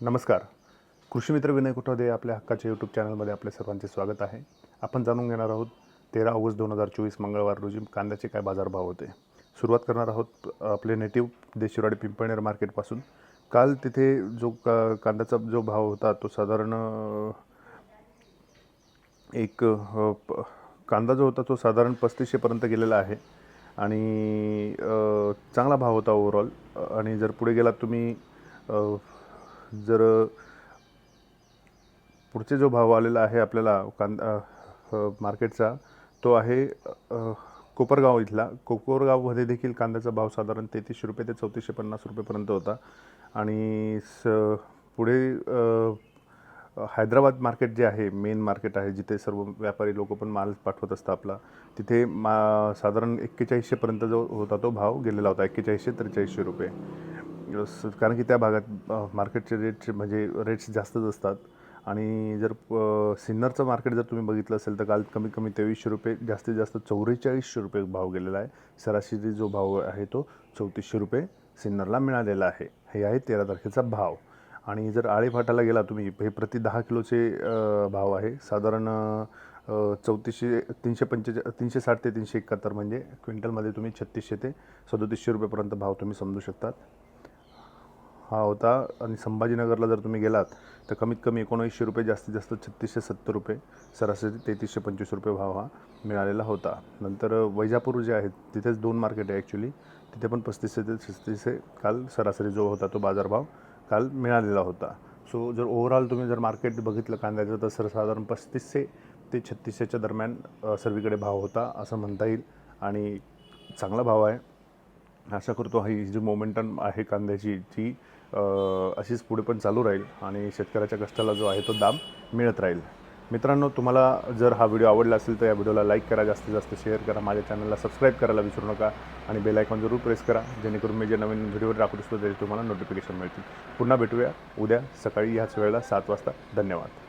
नमस्कार. कृषी मित्र विनय कुटवदे आपल्या हक्काच्या यूट्यूब चॅनलमध्ये आपल्या सर्वांचे स्वागत आहे. आपण जाणून घेणार आहोत तेरा ऑगस्ट दोन हजार चोवीस मंगळवार रोजी कांद्याचे काय बाजारभाव होते? सुरुवात करणार आहोत आपले नेटिव्ह देशिवराडी पिंपळनेर मार्केटपासून काल तिथे जो का कांद्याचा जो भाव होता तो साधारण एक प- कांदा जो होता तो साधारण पस्तीसशेपर्यंत गेलेला आहे. आणि चांगला भाव होता ओव्हरऑल आणि जर पुढे गेलात तुम्ही जर पुढचे जो भाव आलेला आहे आपल्याला कांदा मार्केटचा तो आहे कोपरगाव इथला. कोपरगावमध्ये देखील कांद्याचा भाव साधारण तेहतीसशे रुपये ते चौतीसशे पन्नास रुपयेपर्यंत होता. आणि स पुढे हैदराबाद मार्केट जे आहे मेन मार्केट आहे जिथे सर्व व्यापारी लोक पण माल पाठवत असतात आपला तिथे मा साधारण एक्केचाळीसशेपर्यंत जो होता तो भाव गेलेला होता एक्केचाळीसशे त्रेचाळीसशे रुपये. कारण की त्या भागात मार्केटचे रेट्स म्हणजे रेट्स जास्तच असतात. आणि जर सिन्नरचं मार्केट जर तुम्ही बघितलं असेल तर काल कमीत कमी तेवीसशे रुपये जास्तीत जास्त चौवेचाळीसशे रुपये भाव गेलेला आहे. सरासरी जो भाव आहे तो चौतीसशे रुपये सिन्नरला मिळालेला आहे. हे आहे तेरा तारखेचा भाव. आणि जर आळेफाटाला गेला तुम्ही हे प्रति दहा किलोचे भाव आहे. साधारण चौतीसशे तीनशे पंचेचा तीनशे साठ ते तीनशे एकाहत्तर म्हणजे क्विंटलमध्ये तुम्ही छत्तीसशे ते सदोतीसशे रुपयेपर्यंत भाव तुम्ही समजू शकतात. हा होता. आणि संभाजीनगरला जर तुम्ही गेलात तर कमीत कमी एकोणऐंशी रुपये जास्तीत जास्त छत्तीसशे सत्तर रुपये सरासरी तेहतीसशे पंचवीस रुपये भाव हा मिळालेला होता. नंतर वैजापूर जे आहेत तिथेच दोन मार्केट आहे ॲक्च्युली तिथे पण पस्तीसशे ते छत्तीसशे काल सरासरी जो होता तो बाजारभाव काल मिळालेला होता. सो जर ओव्हरऑल तुम्ही जर मार्केट बघितलं कांद्याचं तर सर साधारण पस्तीसशे ते छत्तीसशेच्या दरम्यान सर्वीकडे भाव होता असं म्हणता येईल. आणि चांगला भाव आहे. आशा करतो ही जी मोमेंटम आहे कांद्याची ती अशीच पुढे पण चालू राहील आणि शेतकऱ्याच्या कष्टाला जो आहे तो दाम मिळत राहील. मित्रांनो तुम्हाला जर हा व्हिडिओ आवडला असेल तर या व्हिडिओला लाईक करा जास्तीत जास्त शेअर करा माझ्या चॅनलला सबस्क्राईब करायला विसरू नका आणि बेल आयकॉन जरूर प्रेस करा जेणेकरून मी जे नवीन व्हिडिओ टाकू असतो त्याचे तुम्हाला नोटिफिकेशन मिळतील. पुन्हा भेटूया उद्या सकाळी ह्याच वेळेला सात वाजता. धन्यवाद.